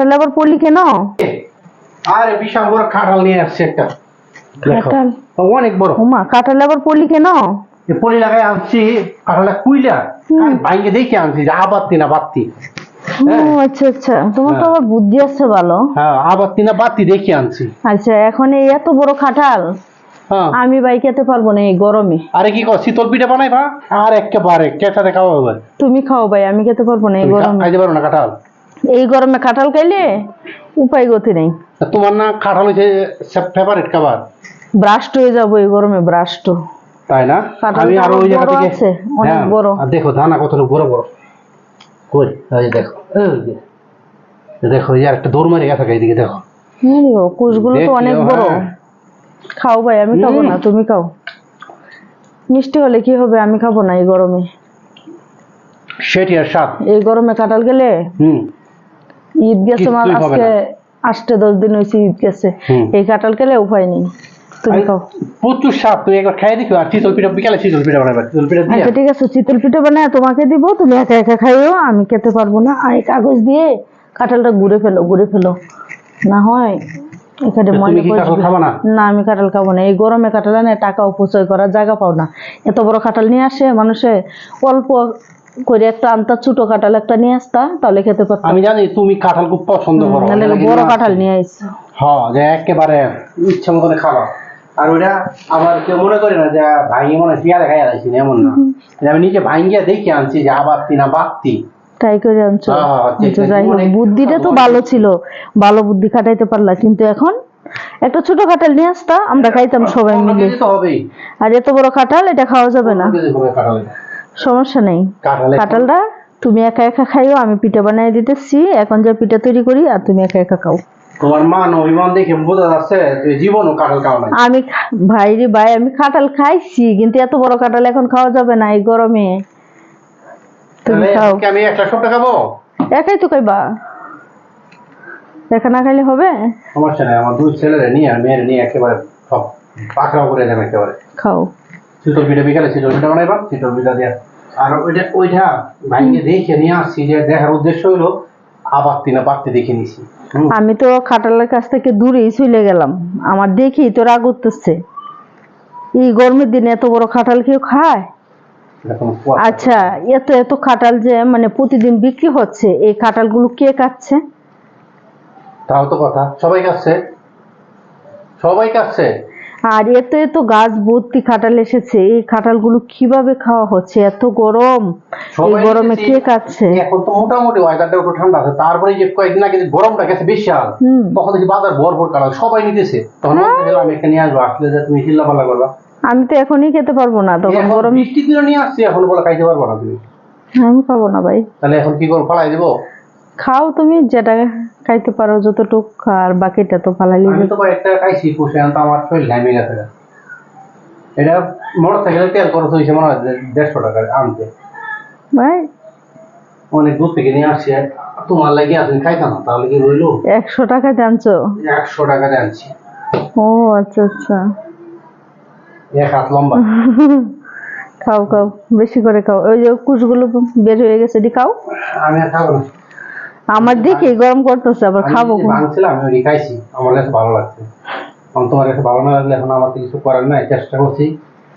কাঁঠাল আবার পলি কেন আরে বিশাল বড় কাঁঠাল নিয়ে আসছে একটা। কাঁঠাল অনেক বড়। ওমা কাঁঠাল আবার পলি কেন লাগাই আনছি কাঁঠালটা কুইলা। দেখে আনছি যে আবাত্তি না বাত্তি। আচ্ছা আচ্ছা। তোমার তো হ্যাঁ। আবার বুদ্ধি আছে ভালো। হ্যাঁ আবাত্তি না বাত্তি দেখে আনছি। আচ্ছা এখন এই এত বড় কাঁঠাল হ্যাঁ। আমি বাই খেতে পারব না এই গরমে। আরে কি কর শীতল পিঠা বানাই ভা আর একেবারে কেটাতে খাওয়া হবে তুমি খাও ভাই আমি খেতে পারব না এই গরমে। খাইতে পারো না কাঁঠাল এই গরমে কাঁঠাল খাইলে উপায় গতি নেই। তোমার না কাঁঠাল হচ্ছে ফেভারিট খাবার? ব্রাস্ট হয়ে যাব এই গরমে ব্রাস্ট। তাই না? আমি আরও ওই জায়গা থেকে অনেক হ্যাঁ, বড়। আর দেখো দানা কত বড় বড়। কই? এই দেখো এই দেখো এই একটা দৌড় মারি গেছে এইদিকে দেখো। কুচগুলো তো অনেক বড়। হ্যাঁ। খাও ভাই আমি খাব না তুমি খাও। মিষ্টি হলে কি হবে আমি খাব না এই গরমে। সেটি আর স্বাদ। এই গরমে কাঁঠাল গেলে হুম। ঈদ গেছে হবে আজকে আটটা দশ দিন হয়েছে ঈদ গেছে। এই কাঁঠাল খেলে উপায় নেই। তুমি খাও। প্রচুর স্বাদ তুমি একবার খাই দেখো। আর চিতল পিঠা বিকালে চিতল পিঠা বানাবে চিতল পিঠা আচ্ছা ঠিক আছে চিতল পিঠে বানায় তোমাকে দিব তুমি একা একা খাইও আমি খেতে পারব না। আর এই কাগজ দিয়ে কাঁঠালটা ঘুরে ফেলো ঘুরে ফেলো। না হয় এখানে না? আমি কাঁঠাল খাব না। এই গরমে কাঁঠাল টাকা অপচয় করার জায়গা পাও না। এত বড় কাঁঠাল নিয়ে আসে মানুষে অল্প করে একটা আনতা ছোট কাঁঠাল একটা নিয়ে আসতা তাহলে খেতে পারতাম। আমি জানি তুমি কাঁঠাল খুব পছন্দ করো এটা বড় কাঁঠাল নিয়ে আইস। হ্যাঁ যে একেবারে ইচ্ছা মতন খাওয়া আর ওইটা আবার কেউ মনে করে না যে মনে হয় পেয়ারা খাই আছি এমন না। আমি নিজে দেখে আনছি যে তাই করে আনছো? হ্যাঁ, হ্যাঁ, অনেক বুদ্ধিটা তো ভালো। ছিল ভালো বুদ্ধি খাটাইতে পারলা। কিন্তু এখন একটা ছোট কাঁঠাল নিয়ে আসতা আমরা খাইতাম সবাই মিলে। আর এত বড় কাঁঠাল এটা খাওয়া যাবে না। সমস্যা নেই। কাঁঠালে কাঁঠালটা তুমি একা একা খাইও আমি পিঠা বানিয়ে দিতেছি। এখন যে পিঠা তৈরি করি আর তুমি একা একা খাও। তোমার মান অভিমান দেখে বোঝা যাচ্ছে তুমি জীবনও কাঁঠাল খাও নাই। আমি ভাই রে ভাই আমি কাঁঠাল খাইছি কিন্তু এত বড় কাঁঠাল এখন খাওয়া যাবে না এই গরমে। তুমি খাও। আমি একটা সপ্তাহ খাব? একাই তো খাইবা। একা না খাইলে হবে? সমস্যা নাই আমার দুই ছেলেরে নিয়ে আর মেয়ের নিয়ে একেবারে সব পাকড়াও করে দেন একেবারে। খাও। শীতল পিঠা বিকালে শীতল পিঠা বানাইবা শীতল পিঠা দিয়া। আর ওইটা ওইটা ভাইকে দেখে নিয়ে আসছি যে দেখার উদ্দেশ্য হলো আবাত্তি না বাড়তে দেখে নিছি। আমি তো কাঁঠালের কাছ থেকে দূরেই চলে গেলাম। আমার দেখি তো রাগ উঠতেছে। এই গরমের দিনে এত বড় খাটাল কেউ খায়? আচ্ছা এত এত খাটাল যে মানে প্রতিদিন বিক্রি হচ্ছে এই কাঁঠালগুলো কে কাটছে? তাও তো কথা। সবাই কাছে সবাই কাছে আর এত এত গাছ ভর্তি কাঁঠাল এসেছে। এই কাঁঠালগুলো কীভাবে খাওয়া হচ্ছে? এত গরম। এই গরমে কে কাটছে এখন তো মোটামুটি ওয়েদারটা একটু ঠান্ডা আছে। তারপরে যে কয়েকদিন আগে গরমটা গেছে বিশাল তখন দেখি বাজার ভরপুর সবাই নিতেছে। তখন এখানে নিয়ে আসব আসলে যে তুমি চিল্লা পাল্লা করবা। আমি তো এখনই খেতে পারব না। তখন গরম বৃষ্টির দিনে নিয়ে আসছি। এখন বলে খাইতে পারব না তুমি। আমি খাব না ভাই। তাহলে এখন কি করব? ফালাই দেবো? খাও তুমি যেটা খাইতে পারো যতটুক আর বাকিটা তো ফালাই আমি তো কয়েকটা খাইছি পুষে আনতো আমার শরীর ঘামে গেছে। এটা মোটর সাইকেলের তেল খরচ হয়েছে মনে হয় দেড়শো টাকা আনতে। ভাই। অনেক দূর থেকে নিয়ে আসছি তোমার লাগে আপনি খাইতাম না তাহলে কি রইল? একশো টাকা জানছো? একশো টাকা আনছি ও আচ্ছা আচ্ছা। এক হাত লম্বা। খাও খাও বেশি করে খাও। ওই যে কুশগুলো বের হয়ে গেছে এটি খাও। আমি আর খাব না। আমার দেখি গরম করতেছে আবার খাব যে ভাঙছিলাম আমি ওই খাইছি আমার কাছে ভালো লাগছে। এখন তোমার কাছে ভালো না লাগলে এখন আমার কিছু করার নাই চেষ্টা করছি।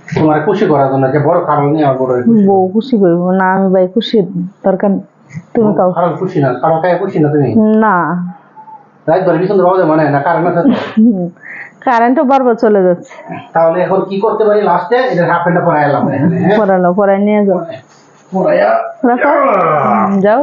তোমার খুশি করার জন্য যে বড় খারাপ নিয়ে আমার বড় খুশি বউ খুশি করব না আমি ভাই খুশি দরকার তুমি খাও খারাপ খুশি না খারাপ খাই খুশি না তুমি? না। রাত ধরে বিছন যায় মানে না কারণ আছে তো? কারেন্টও বারবার চলে যাচ্ছে। তাহলে এখন কি করতে পারি লাস্টে এটা হাফ প্যান্টটা পরে এলাম এখানে হ্যাঁ? পড়ালো পড়াই নিয়ে যাও। পরাইয়া রাখো। যাও।